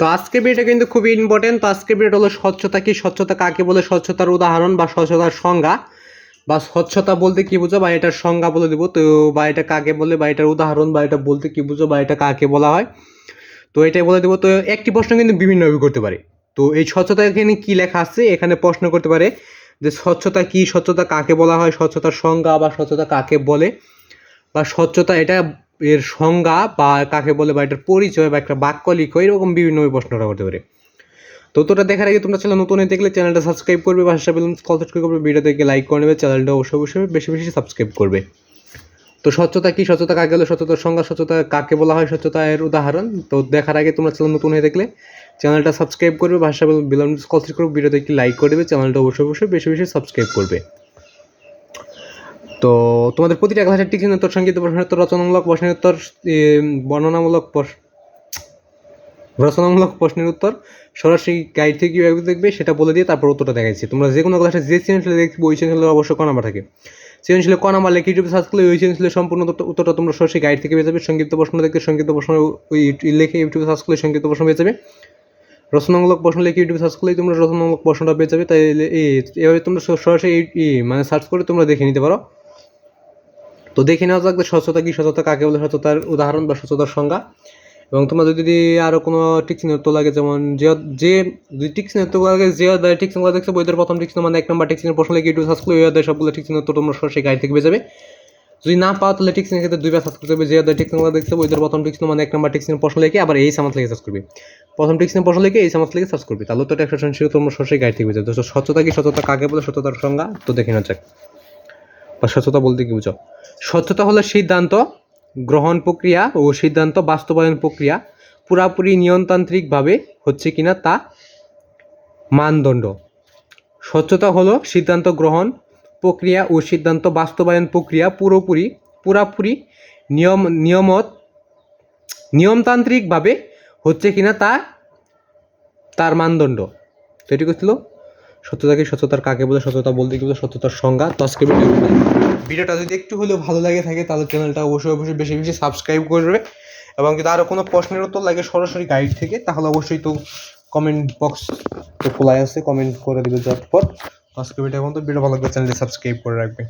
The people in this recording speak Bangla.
তো আজকে ভিডিওটা কিন্তু খুবই ইম্পর্টেন্ট তো আজকের ভিডিওটা হলো স্বচ্ছতা কি? স্বচ্ছতা কাকে বলে? স্বচ্ছতার উদাহরণ বা স্বচ্ছতার সংজ্ঞা? বা স্বচ্ছতা বলতে কি বুঝো? বা এটার সংজ্ঞা বলে দেবো। তো বা এটা কাকে বলে? বা এটার উদাহরণ? বা এটা বলতে কি বুঝো? বা এটা কাকে বলা হয়? তো এটাই বলে দেবো। তো একটি প্রশ্ন কিন্তু বিভিন্নভাবে করতে পারে। তো এই স্বচ্ছতা এখানে কী লেখা আছে? এখানে প্রশ্ন করতে পারে যে স্বচ্ছতা কি? স্বচ্ছতা কাকে বলা হয়? স্বচ্ছতার সংজ্ঞা বা স্বচ্ছতা কাকে বলে? বা স্বচ্ছতা এটা এর সংজ্ঞা বা কাকে বলে বা এটার পরিচয় বা একটা বাক্য লিখো, এরকম বিভিন্নভাবে প্রশ্নটা করতে পারে। তো তোটা দেখার আগে তোমরা চ্যানেল নতুন হয়ে দেখলে চ্যানেলটা সাবস্ক্রাইব করবে বা হাসা বেলুন কল করবে ভিডিও থেকে লাইক করে নেবে, চ্যানেলটা অবশ্যই অবশ্যই বেশি বেশি সাবস্ক্রাইব করবে। তো স্বচ্ছতা কি? স্বচ্ছতা কাকে বলে? স্বচ্ছতার সংজ্ঞা, স্বচ্ছতা কাকে বলা হয়? স্বচ্ছতা এর উদাহরণ। তো দেখার আগে তোমরা চ্যানেল নতুন হয়ে দেখলে চ্যানেলটা সাবস্ক্রাইব করবে ভাষা কল করবে, ভিডিওতে একটি লাইক করে দেবে চ্যানেলটা অবশ্যই অবশ্যই বেশি বেশি সাবস্ক্রাইব করবে। তো তোমাদের প্রতিটা ক্লাসের টিচিং উত্তর সংগীত প্রশ্নের উত্তর, রচনামূলক প্রশ্নের উত্তর বর্ণনামূলক প্রশ্ন, রচনামূলক প্রশ্নের উত্তর, সরাসরি গাইড থেকে কীভাবে দেখবে সেটা বলে দিয়ে তারপর উত্তরটা দেখাচ্ছি তোমরা যে কোনো ক্লাসে যে চ্যানেলে দেখবে, ওই চ্যানেলের অবশ্যই ক নাম্বার থাকে। চ্যানেল ক নাম্বার লেখে ইউটিউবে সার্চ করলে ওই চ্যানেলের সম্পূর্ণ উত্তরটা তোমরা সরাসরি গাইড থেকে পেয়ে যাবে। সংক্ষিপ্ত প্রশ্ন দেখতে সংক্ষিপ্ত প্রশ্ন ওই লেখে ইউটিউবে সার্চ করলে সংক্ষিপ্ত প্রশ্ন পেয়ে যাবে। রচনামূলক প্রশ্ন লিখে ইউটিউবে সার্চ করলেই তোমরা রচনামূলক প্রশ্নটা পেয়ে যাবে। তাই এভাবে তোমরা সরাসরি মানে সার্চ করে তোমরা দেখে নিতে পারো। তো দেখে নেওয়া যাক যে স্বচ্ছতা কি স্বচ্ছতা, কাকে বলে স্বচ্ছতার উদাহরণ বা স্বচ্ছতার সংজ্ঞা। এবং তোমাদের যদি আরও কোনো টিক্স নৃত্য লাগে, যেমন যে যে টিক্স নৃত্য লাগে যে অধ্যায় টিক্সগুলো দেখছ বইদের প্রথম টিক্স মানে এক নম্বর টিক্সের প্রশ্ন লিখে ইউটিউব সার্চ করলে ওই অধ্যায় সবগুলো টিক্স নৃত্য তোমরা সরাসরি গাইড থেকে পেয়ে যাবে। যদি না পাও তাহলে টিক্সের ক্ষেত্রে দুইবার সার্চ করতে হবে। যে অধ্যায় টিক্সগুলো দেখছ বইদের প্রথম টিক্স মানে এক নম্বর টিক্সের প্রশ্ন লিখে আবার এই সামাত লিখে সার্চ করবে। প্রথম টিক্সের প্রশ্ন লিখে এই সামাত লিখে সার্চ করবে। তাহলে তো এটা একশো ছিল তোমরা সরাসরি গাইড থেকে পেয়ে যাবে। তো স্বচ্ছতা কি স্বচ্ছতা, কাকে বলে স্বচ্ছতার সংজ্ঞা, তো দেখে নেওয়া যাক। বা স্বচ্ছতা বলতে কি বুঝো স্বচ্ছতা হলো সিদ্ধান্ত গ্রহণ প্রক্রিয়া ও সিদ্ধান্ত বাস্তবায়ন প্রক্রিয়া পুরাপুরি নিয়মতান্ত্রিকভাবে হচ্ছে কিনা তা মানদণ্ড। স্বচ্ছতা হলো সিদ্ধান্ত গ্রহণ প্রক্রিয়া ও সিদ্ধান্ত বাস্তবায়ন প্রক্রিয়া পুরোপুরি পুরাপুরি নিয়ম, নিয়মত, নিয়মতান্ত্রিকভাবে হচ্ছে কিনা তা, তার মানদণ্ড। তো এটি ছিল? সত্যতাকে সত্যতার কাকে বলে, সত্যতা বলতে কি বলে, সত্যতার সংজ্ঞা তো আজকে ভিডিওটা যদি একটু হলেও ভালো লাগে থাকে, তাহলে চ্যানেলটা অবশ্যই অবশ্যই বেশি বেশি সাবস্ক্রাইব করবে এবং যদি আরও কোনো প্রশ্নের উত্তর লাগে সরাসরি গাইড থেকে, তাহলে অবশ্যই তো কমেন্ট বক্স তো খোলাই আছে কমেন্ট করে দেবে যাওয়ার আজকে এখন তো ভিডিও ভালো লাগবে চ্যানেলটি সাবস্ক্রাইব করে রাখবে।